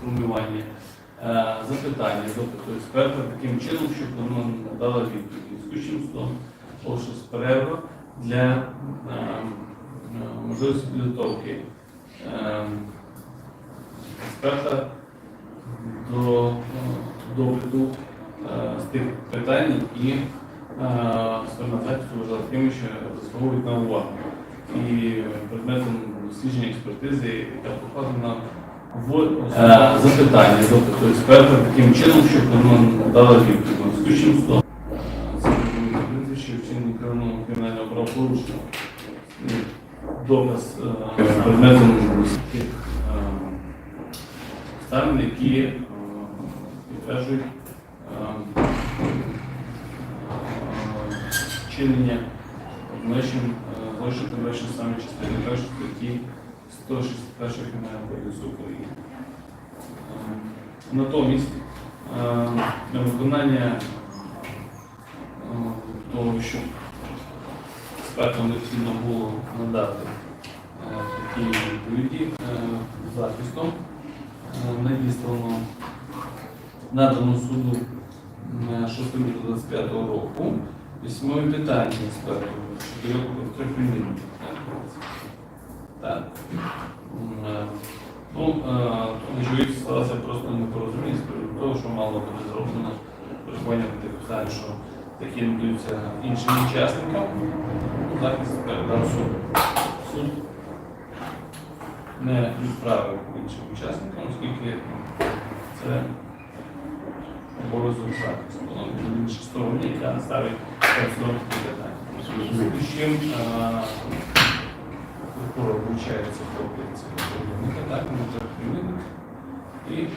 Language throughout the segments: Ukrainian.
сформулювання е, запитання запиту експерта таким чином, щоб вона надала відповідь. Скучним словом, лише перерва для е, е, можливості підготовки експерта до е, з тих питань, які сперматацію вважали тими, що заслуговують на увагу. І предметом дослідження експертизи, яка покладена в е, запитання запиту експерта таким чином, щоб вона надала відповідь. Скучним словом, е, це прізвище вчинення кримінального кримінального правопорушення. Ну, Доказ е, предметом тих е, обставин, які е, підтверджують е, чинення обмежень злочин передбачено саме частини першої статті 161 Кримінального кодексу України. Натомість е, для виконання е, того, що експертам необхідно було надати е, такі відповіді е, захистом, е, надіслано надано суду 6 лютого 25 року письмові питання експерту щодо його трьохмінутних. Так. Е, Ну, е, очевидь, сталося просто непорозуміння з приводу того, що мало бути зроблено перебування тих питань, що такі надаються іншим учасникам. Ну, Захист передав суд. Суд не відправив іншим учасникам, оскільки це обов'язок захисту. Ну, в іншій стороні, яка ставить процедурні питання. Вручається копія цього провідника, так, може примінити, і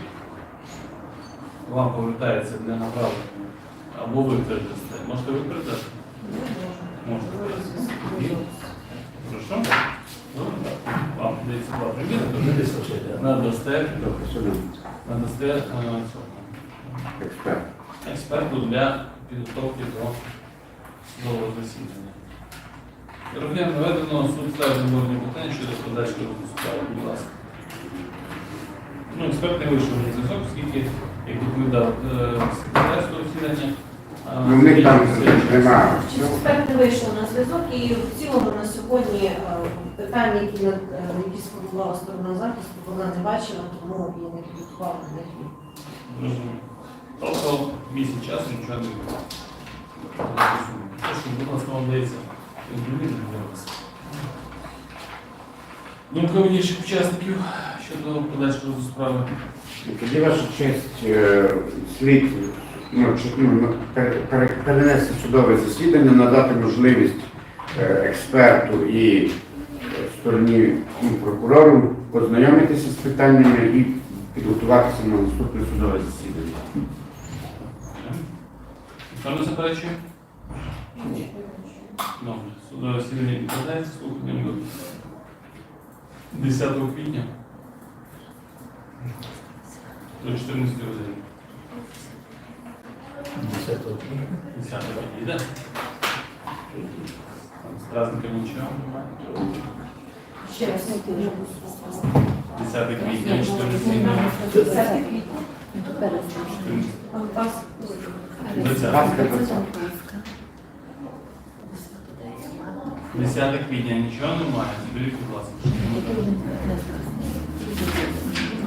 вам повертається для направлення. Або ви передасте. Можете ви передати? Можете передати. Хорошо? Добре, так. Вам дається два приміри, надасте, надасте е, цього Експерт. експерту для підготовки до нового засідання. Дорогі наведено суд ставить замовлення питання щодо подальшого розвитку справи, будь ласка. Ну, експерт не вийшов на зв'язок, оскільки, як доповідав е, секретар цього засідання, Ну, в них там немає. Чи експерт не вийшов на зв'язок і в цілому на сьогодні е, питання, які, над- е, які сформувала сторона захисту, вона не бачила, тому і не підготувала до них. Розумію. Тобто місяць часу нічого не було. Прошу, будь ласка, вам дається. Думка інших учасників щодо подальшого справи. Тоді ваша честь е, слід ну, ну, пере- пере- перенести судове засідання, надати можливість е, експерту і е, стороні ну, прокурору познайомитися з питаннями і підготуватися на наступне судове засідання. Хто не заперечує? Засідання відкладається, слухання до 10 квітня до 14 години. 10 квітня, йде? Там З праздником нічого немає. Ще раз не 10 квітня, 14 квітня. Вас 20. Ласка, 10 квітня нічого немає, зберіть, будь ласка.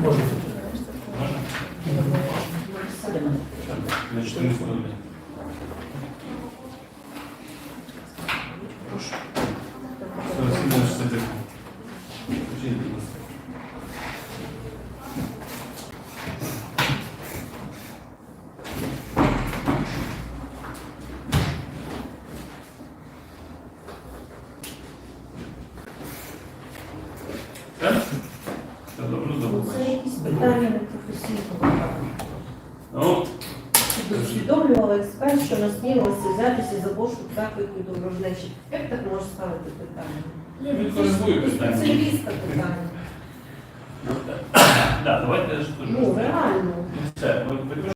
Можна? На 14 годин. Прошу. Зараз ідемо сидити. Включіть, будь ласка. Все? Все добре, це добре. якісь питання непрофесійного. Ну, Щоб усвідомлювала експерт, що насмілилася взятися за пошук закликів до ворожнечі. Як так може ставити питання? я відкоригую питання. Спеціалістка питання. Так, давайте я ж теж. Ну, реально. Все, ви- ви